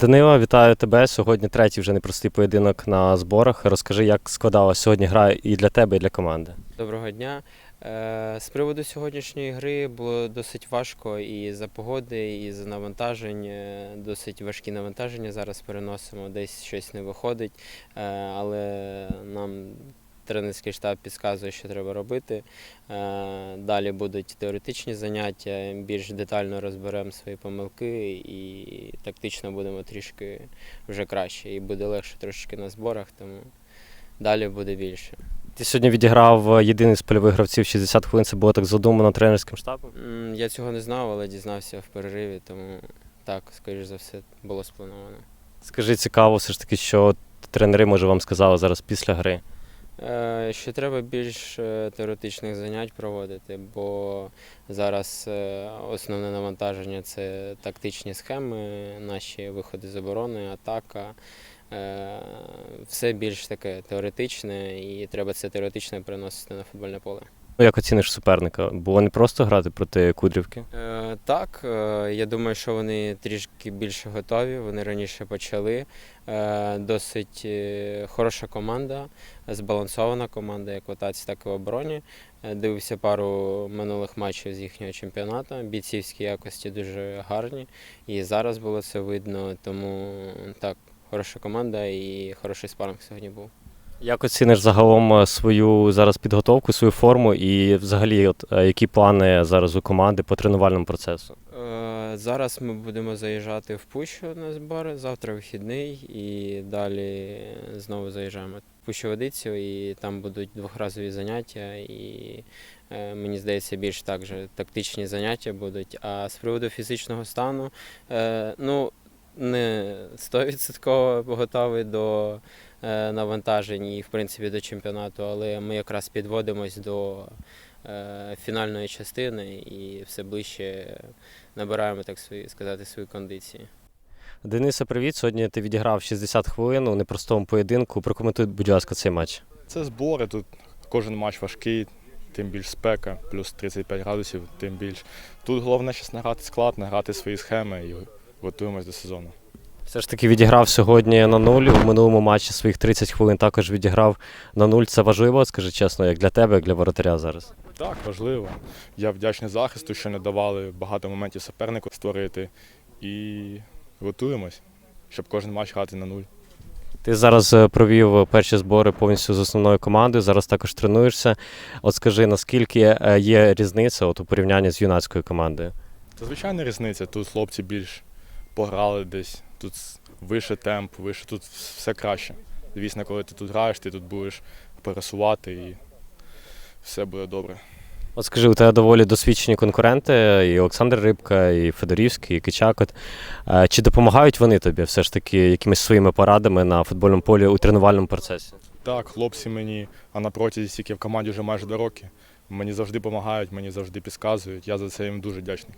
Данила, вітаю тебе. Сьогодні третій вже непростий поєдинок на зборах. Розкажи, як складалась сьогодні гра і для тебе, і для команди. Доброго дня. Е, З приводу сьогоднішньої гри було досить важко і за погоди, і за навантажень. Е, Досить важкі навантаження зараз переносимо, десь щось не виходить, Е, але нам тренерський штаб підказує, що треба робити. Е, Далі будуть теоретичні заняття, більш детально розберемо свої помилки і тактично будемо трішки вже краще. І буде легше трошечки на зборах, тому далі буде більше. Ти сьогодні відіграв єдиний з польових гравців 60 хвилин. Це було так задумано тренерським штабом. Я цього не знав, але дізнався в перериві, тому так, скоріш за все, було сплановано. Скажи, цікаво, все ж таки, що тренери, може, вам сказали зараз після гри. Е, Що треба більш е, теоретичних занять проводити, бо зараз е, основне навантаження це тактичні схеми, наші виходи з оборони, атака. Все більш таке теоретичне, і треба це теоретичне переносити на футбольне поле. Ну, Як оціниш суперника? Було не просто грати проти Кудрівки. Е, Так, е, я думаю, що вони трішки більше готові. Вони раніше почали. Е, Досить е, хороша команда, збалансована команда, як в атаці, так і в обороні. Е, Дивився пару минулих матчів з їхнього чемпіонату. Бійцівські якості дуже гарні. І зараз було це видно. Тому так, хороша команда і хороший спаринг сьогодні був. Як оціниш загалом е, свою зараз підготовку, свою форму і взагалі, от, е, які плани зараз у команди по тренувальному процесу? Е, Зараз ми будемо заїжджати в Пущу на збори. Завтра вихідний і далі знову заїжджаємо в Пущу Водицю, і там будуть двохразові заняття. І мені здається, більш так же тактичні заняття будуть. А з приводу фізичного стану, ну не 100% готовий до навантажень і в принципі до чемпіонату, але ми якраз підводимось до е, фінальної частини і все ближче набираємо, так свої, сказати, свої кондиції. Денисе, привіт. Сьогодні ти відіграв 60 хвилин у непростому поєдинку. Прокоментуй, будь ласка, цей матч. Це збори, тут кожен матч важкий, тим більш спека, плюс 35 градусів, тим більш. Тут головне зараз не грати склад, не грати свої схеми і готуємось до сезону. Все ж таки відіграв сьогодні на нуль. У минулому матчі своїх 30 хвилин також відіграв на нуль. Це важливо, скажи чесно, як для тебе, як для воротаря зараз. Так, важливо. Я вдячний захисту, що не давали багато моментів супернику створити. І готуємось, щоб кожен матч грати на нуль. Ти зараз е, провів перші збори повністю з основною командою. Зараз також тренуєшся. От скажи, наскільки е, є різниця от у порівнянні з юнацькою командою? Це звичайна різниця. Тут хлопці більш пограли десь, тут вище темп, вище, тут все краще. Звісно, коли ти тут граєш, ти тут будеш пересувати і все буде добре. От скажи, у тебе доволі досвідчені конкуренти, і Олександр Рибка, і Федорівський, і Кичакот. Чи допомагають вони тобі все ж таки якимись своїми порадами на футбольному полі у тренувальному процесі? Так, хлопці мені, а на протязі стільки в команді вже майже до роки. Мені завжди допомагають, мені завжди підказують. Я за це їм дуже вдячний.